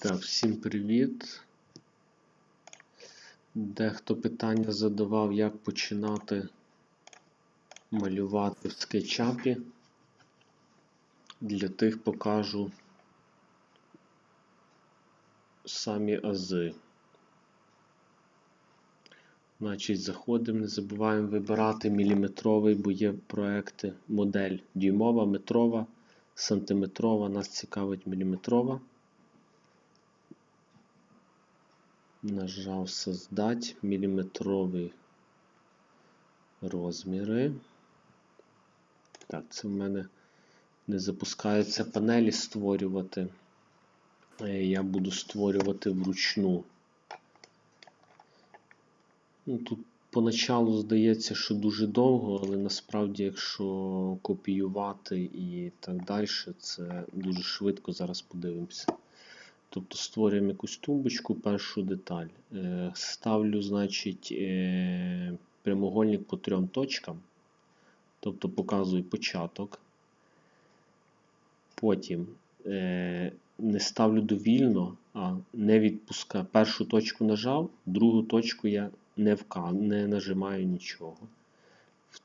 Так, всім привіт. Дехто питання задавав, як починати малювати в скетчапі. Для тих покажу самі ази. Значить, заходимо, не забуваємо вибирати міліметровий, бо є проекти модель дюймова, метрова, сантиметрова. Нас цікавить міліметрова. Нажав создать міліметрові розміри. Так, це в мене не запускаються панелі створювати. Е, Я буду створювати вручну. Ну, Тут поначалу здається, що дуже довго, але насправді, якщо копіювати і так далі, це дуже швидко. Зараз подивимося. Тобто створюємо якусь тумбочку, першу деталь. Е, Ставлю, значить, е, прямоугольник по трьом точкам. Тобто показую початок. Потім е, не ставлю довільно, а не відпускаю. Першу точку нажав, другу точку я не, вка... не нажимаю нічого.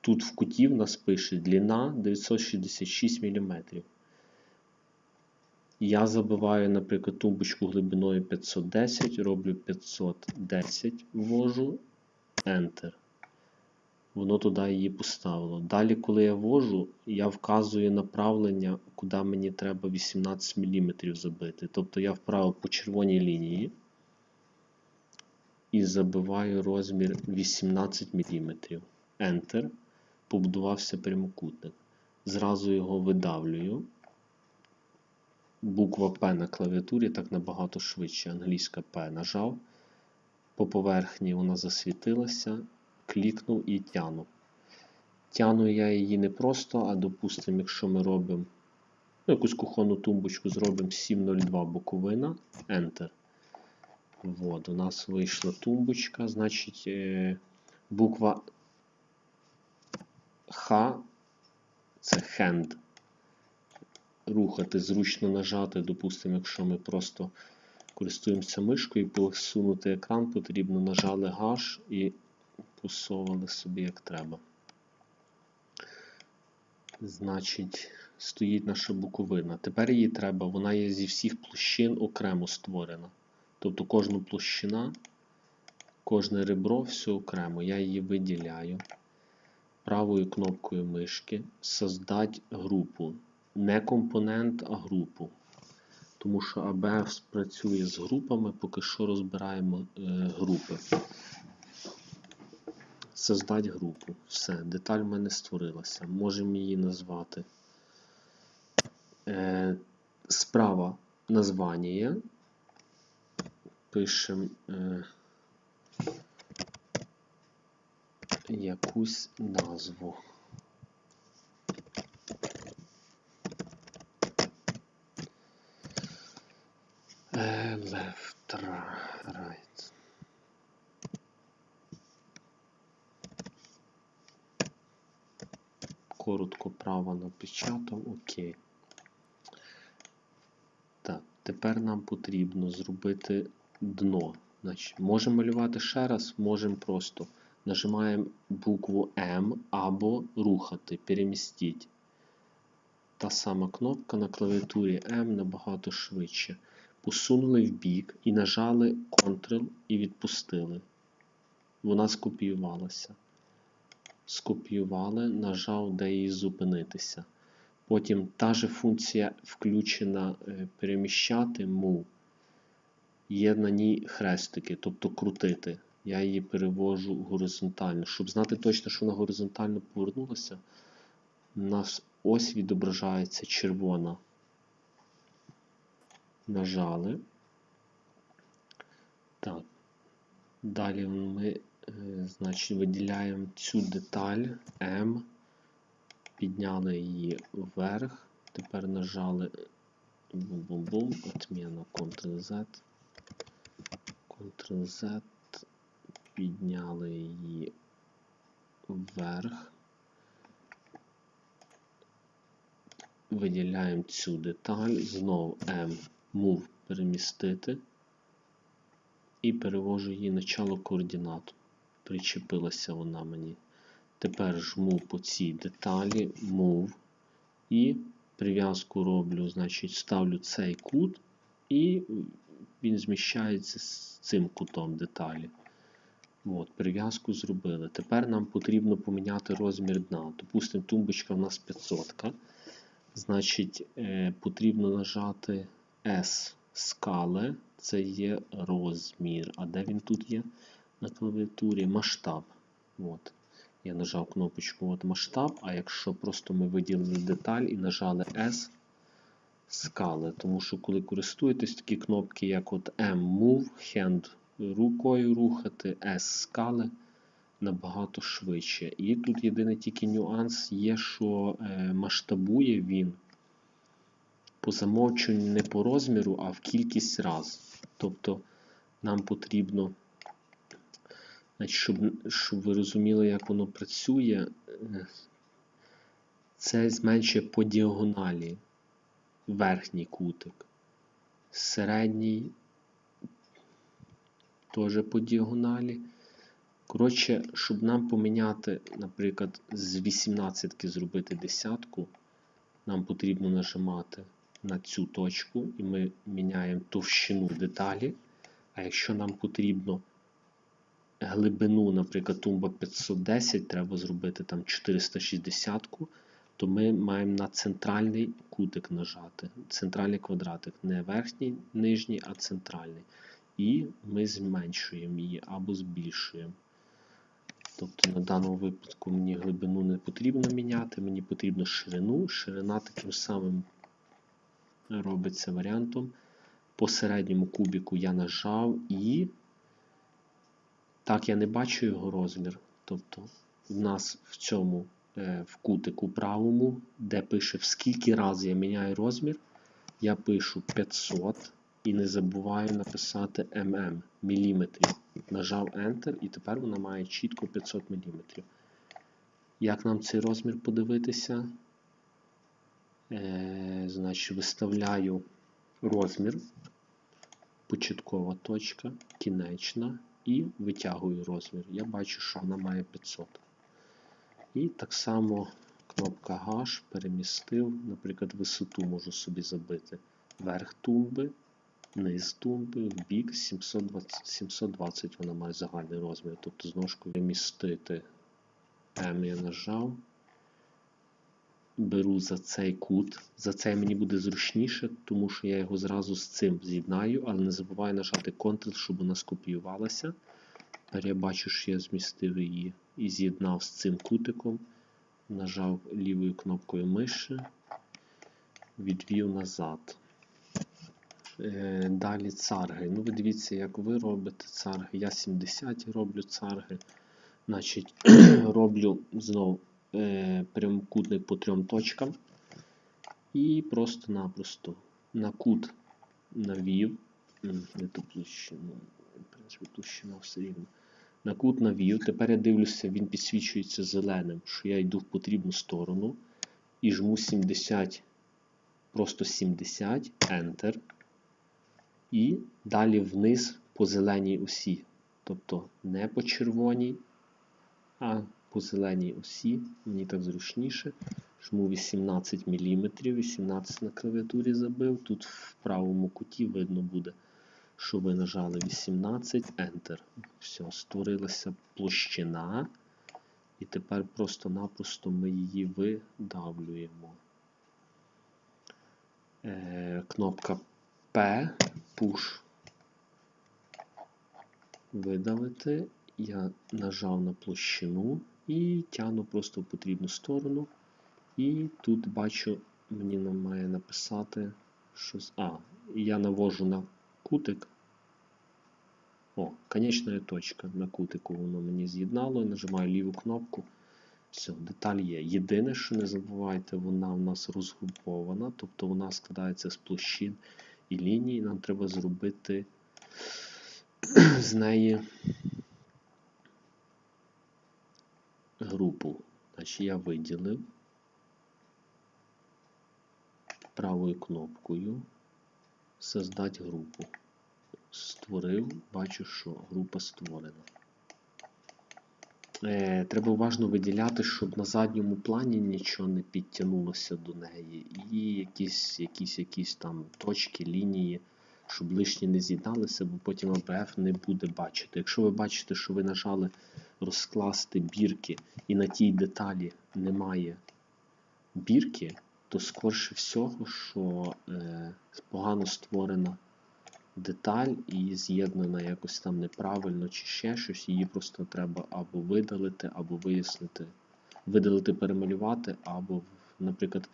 Тут в куті в нас пише длина 966 мм. Я забиваю, наприклад, тумбочку глибиною 510, роблю 510, ввожу Enter. Воно туди її поставило. Далі, коли я ввожу, я вказую направлення, куди мені треба 18 мм забити. Тобто я вправив по червоній лінії і забиваю розмір 18 мм. Enter. Побудувався прямокутник. Зразу його видавлюю буква П на клавіатурі так набагато швидше. Англійська П нажав. По поверхні вона засвітилася, клікнув і тяну. Тяну я її не просто, а допустимо, якщо ми робимо ну, якусь кухонну тумбочку, зробимо 702 боковина, Enter. От, у нас вийшла тумбочка, значить, е, буква Х це hand рухати, зручно нажати, допустимо, якщо ми просто користуємося мишкою посунути екран, потрібно нажали H і посовували собі як треба. Значить, стоїть наша буковина. Тепер її треба, вона є зі всіх площин окремо створена. Тобто кожна площина, кожне ребро, все окремо. Я її виділяю. Правою кнопкою мишки создать групу не компонент, а групу. Тому що ABF працює з групами, поки що розбираємо е, групи. Создать групу. Все, деталь в мене створилася. Можемо її назвати. Е, Справа названня. Пишемо е, якусь назву. Right. Коротко право напечатав, окей. Так, тепер нам потрібно зробити дно. Значить, Можемо малювати ще раз, можемо просто нажимаємо букву М або рухати, перемістіть. Та сама кнопка на клавіатурі М набагато швидше посунули в бік і нажали Ctrl і відпустили. Вона скопіювалася. Скопіювали, нажав, де її зупинитися. Потім та же функція включена е, переміщати Move. Є на ній хрестики, тобто крутити. Я її перевожу горизонтально. Щоб знати точно, що вона горизонтально повернулася, у нас ось відображається червона нажали. Так. Далі ми, е, значить, виділяємо цю деталь M, підняли її вверх. Тепер нажали бум-бум-бум, отміна Ctrl-Z, Ctrl-Z, підняли її вверх. Виділяємо цю деталь, знову M Move перемістити і перевожу її начало координат. Причепилася вона мені. Тепер жму по цій деталі Move і прив'язку роблю, значить, ставлю цей кут, і він зміщається з цим кутом деталі. От, прив'язку зробили. Тепер нам потрібно поміняти розмір дна. Допустимо, тумбочка у нас 500. Значить, е, потрібно нажати S скали, це є розмір. А де він тут є на клавіатурі? Масштаб. От. Я нажав кнопочку от масштаб, а якщо просто ми виділили деталь і нажали S скали, тому що коли користуєтесь такі кнопки, як от M Move, Hand рукою рухати, S скали набагато швидше. І тут єдиний тільки нюанс є, що е, масштабує він по замовченню не по розміру, а в кількість раз. Тобто нам потрібно, значить, щоб, щоб ви розуміли, як воно працює, е, це зменшує по діагоналі верхній кутик. Середній теж по діагоналі. Коротше, щоб нам поміняти, наприклад, з 18 зробити десятку, нам потрібно нажимати на цю точку, і ми міняємо товщину деталі. А якщо нам потрібно глибину, наприклад, тумба 510, треба зробити там 460, то ми маємо на центральний кутик нажати. Центральний квадратик, не верхній, нижній, а центральний. І ми зменшуємо її або збільшуємо. Тобто на даному випадку мені глибину не потрібно міняти, мені потрібно ширину. Ширина таким самим робиться варіантом. По середньому кубіку я нажав і так я не бачу його розмір. Тобто в нас в цьому е, в кутику правому, де пише в скільки разів я міняю розмір, я пишу 500 і не забуваю написати мм міліметрів. Нажав Enter і тепер вона має чітко 500 мм. Як нам цей розмір подивитися? Е, Значить, виставляю розмір, початкова точка, кінечна, і витягую розмір. Я бачу, що вона має 500. І так само кнопка H перемістив, наприклад, висоту можу собі забити. Верх тумби, низ тумби, бік 720, 720 вона має загальний розмір. Тобто з ножкою перемістити M я нажав беру за цей кут. За цей мені буде зручніше, тому що я його зразу з цим з'єднаю, але не забуваю нажати Ctrl, щоб вона скопіювалася. Тепер я бачу, що я змістив її і з'єднав з цим кутиком. Нажав лівою кнопкою миші, відвів назад. Е, далі царги. Ну, ви дивіться, як ви робите царги. Я 70 роблю царги. Значить, роблю знову прямокутник по трьом точкам. І просто-напросто на кут навів. Не все рівно. На кут навів. Тепер я дивлюся, він підсвічується зеленим, що я йду в потрібну сторону. І жму 70, просто 70, Enter. І далі вниз по зеленій осі. Тобто не по червоній, а по зеленій осі, мені так зручніше. Жму 18 мм, 18 на клавіатурі забив. Тут в правому куті видно буде, що ви нажали 18 Enter. Все, створилася площина. І тепер просто-напросто ми її видавлюємо. Е, Кнопка P, Push. Видалити. Я нажав на площину і тягну просто в потрібну сторону. І тут бачу, мені має написати щось. А, я навожу на кутик. О, конечна точка на кутику воно мені з'єднало. Нажимаю ліву кнопку. Все, деталь є. Єдине, що не забувайте, вона у нас розгрупована, тобто вона складається з площин і ліній. Нам треба зробити з неї групу. Значить, я виділив правою кнопкою. Создать групу. Створив, бачу, що група створена. Е, треба уважно виділяти, щоб на задньому плані нічого не підтягнулося до неї. І якісь, якісь, якісь там точки, лінії, щоб лишні не з'єдналися, бо потім АБФ не буде бачити. Якщо ви бачите, що ви нажали розкласти бірки і на тій деталі немає бірки, то скорше всього, що е, погано створена деталь і з'єднана якось там неправильно чи ще щось, її просто треба або видалити, або вияснити, видалити, перемалювати, або, наприклад,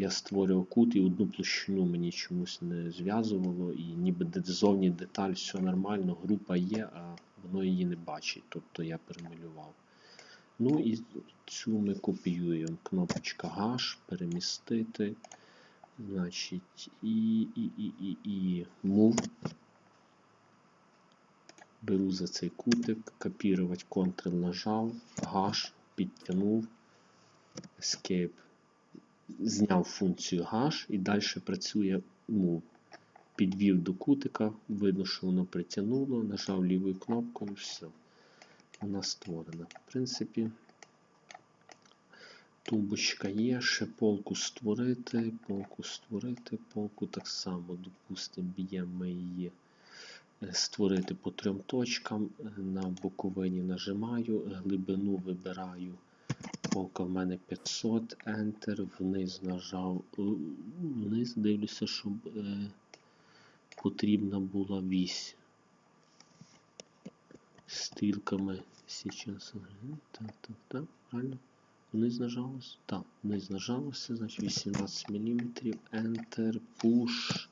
я створював кут і одну площину мені чомусь не зв'язувало, і ніби ззовні деталь, все нормально, група є, а воно її не бачить, тобто я перемалював. Ну і цю ми копіюємо. Кнопочка H, перемістити. Значить, і, і, і, і, і move. Беру за цей кутик, копірувати, Ctrl нажав, H, підтягнув, Escape. Зняв функцію H і далі працює move. Підвів до кутика, видно, що воно притягнуло, нажав лівою кнопкою, все. Вона створена. В принципі, тумбочка є, ще полку створити, полку створити, полку так само, допустимо, б'ємо ми її е, створити по трьом точкам. Е, На боковині нажимаю, глибину вибираю. Полка в мене 500, Enter, вниз нажав, е, вниз дивлюся, щоб е, потрібна була вісь. Стрілками сейчас. Так, так, так, правильно. Вниз нажалося? Так, вниз нажалося, значить 18 мм, Enter, Push.